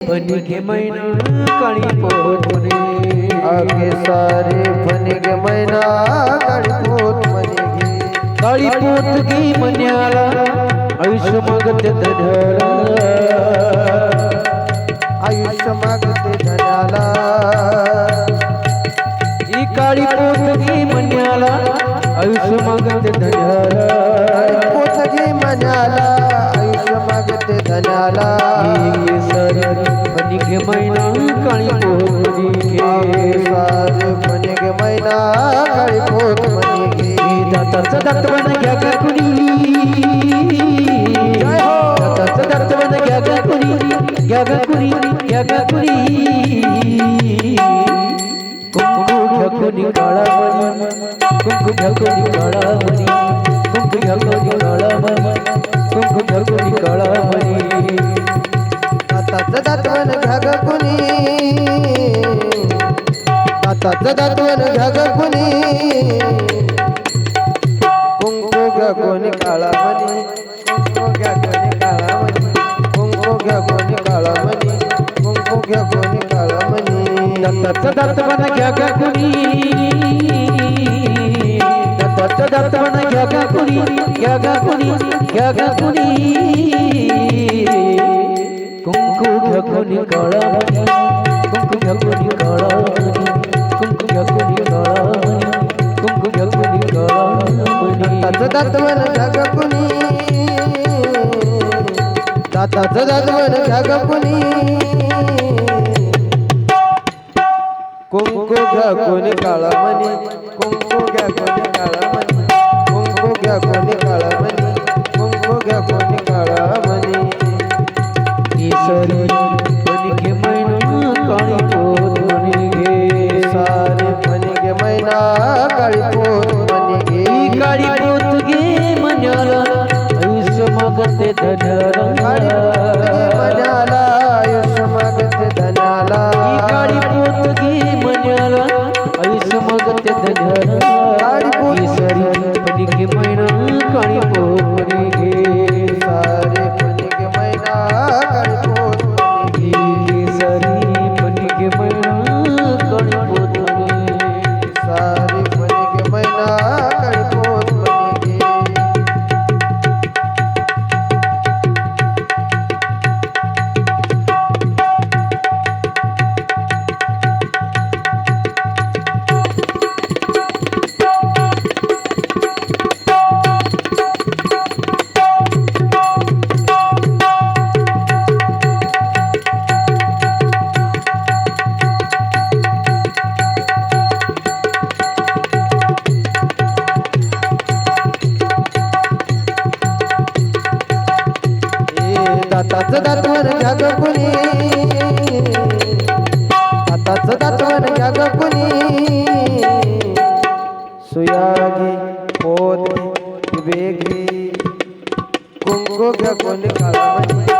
बनिगे मैना काळी पोत म्हणे आगे सारे फणगे मैना काळी पोत म्हणगे काळी पोत गी मन्याला आयुष्य मागत धन्याला। आयुष्य मागते धन्याला। ही काळी पोत गी मन्याला आयुष्य मागत धन्याला। पोतगी मन्याला आयुष्य मागते धन्याला। दाताचं दातवण घ्या गा कुणी? हो. दाताचं दातवण घ्या गा कुणी? घ्या गा कुणी? घ्या गा कुणी? कुंकू घ्या कुणी काळा मणी कुंकू घ्या कुणी काळा मणी कुंकू घ्या कुणी काळा मणी कुंकू घ्या कुणी काळा मणी दाताचं दातवण घ्या ग कुणी? दाताचं दातवण घ्या ग कुणी? घ्या कोणी काळा मणी दत्ताचं दातवण घ्या गा कुणी? दत्ताचं दातवण घ्या कुणी? घ्या कुणी? घ्या गा कुणी? कुंकू घ्या कुणी काळा कुंकू घ्या कुणी काळा मणी कुंकू घ्या कुणी काळा मणी कुंकू घ्या कुणी काळा घ्या कुणी? दाताचं घ्या कुणी? कुंकू घ्या कोणी काळा मणी कुंकू घ्या कोणी काळा मणी कुंकू घ्या कोणी काळा मणी कुंकू घ्या कोणी काळा मणी केसरी बनिके मैना काळी पोत बनिगे सारे फणगे मैना काळी पोत ही घे काळी पोत गे मन्याला आयुष्य मागते धन्याला आताच दातवर घ्या कुणी. आताच दातवर घ्या कुणी. सुयागी पोत वेगी कुंगो घ्या कोणी काळा